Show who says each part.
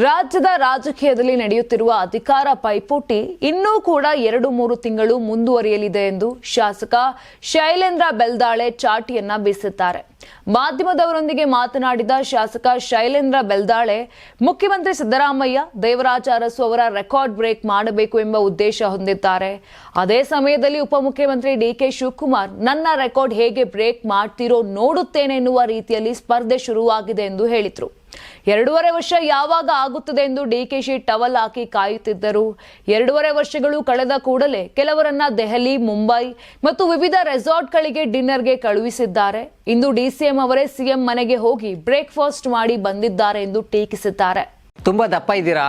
Speaker 1: ರಾಜ್ಯದ ರಾಜಕೀಯದಲ್ಲಿ ನಡೆಯುತ್ತಿರುವ ಅಧಿಕಾರ ಪೈಪೋಟಿ ಇನ್ನೂ ಕೂಡ ಎರಡು ಮೂರು ತಿಂಗಳು ಮುಂದುವರಿಯಲಿದೆ ಎಂದು ಶಾಸಕ ಶೈಲೇಂದ್ರ ಬೆಲ್ದಾಳೆ ಚಾಟಿಯನ್ನ ಬೀಸಿದ್ದಾರೆ. ಮಾಧ್ಯಮದವರೊಂದಿಗೆ ಮಾತನಾಡಿದ ಶಾಸಕ ಶೈಲೇಂದ್ರ ಬೆಲ್ದಾಳೆ, ಮುಖ್ಯಮಂತ್ರಿ ಸಿದ್ದರಾಮಯ್ಯ ದೇವರಾಜ ಅರಸು ಅವರ ರೆಕಾರ್ಡ್ ಬ್ರೇಕ್ ಮಾಡಬೇಕು ಎಂಬ ಉದ್ದೇಶ ಹೊಂದಿದ್ದಾರೆ. ಅದೇ ಸಮಯದಲ್ಲಿ ಉಪಮುಖ್ಯಮಂತ್ರಿ ಡಿಕೆ ಶಿವಕುಮಾರ್, ನನ್ನ ರೆಕಾರ್ಡ್ ಹೇಗೆ ಬ್ರೇಕ್ ಮಾಡ್ತಿರೋ ನೋಡುತ್ತೇನೆ ಎನ್ನುವ ರೀತಿಯಲ್ಲಿ ಸ್ಪರ್ಧೆ ಶುರುವಾಗಿದೆ ಎಂದು ಹೇಳಿದರು. ಎರಡೂವರೆ ವರ್ಷ ಯಾವಾಗ ಆಗುತ್ತದೆ ಎಂದು ಡಿಕೆಶಿ ಟವಲ್ ಹಾಕಿ ಕಾಯುತ್ತಿದ್ದರು. ಎರಡೂವರೆ ವರ್ಷಗಳು ಕಳೆದ ಕೂಡಲೇ ಕೆಲವರನ್ನ ದೆಹಲಿ, ಮುಂಬೈ ಮತ್ತು ವಿವಿಧ ರೆಸಾರ್ಟ್ಗಳಿಗೆ ಡಿನ್ನರ್ಗೆ ಕಳುಹಿಸಿದ್ದಾರೆ. ಇಂದು ಡಿಸಿಎಂ ಅವರೇ ಸಿಎಂ ಮನೆಗೆ ಹೋಗಿ ಬ್ರೇಕ್ಫಾಸ್ಟ್ ಮಾಡಿ ಬಂದಿದ್ದಾರೆ ಎಂದು ಟೀಕಿಸಿದ್ದಾರೆ.
Speaker 2: ತುಂಬಾ ದಪ್ಪ ಇದ್ದೀರಾ?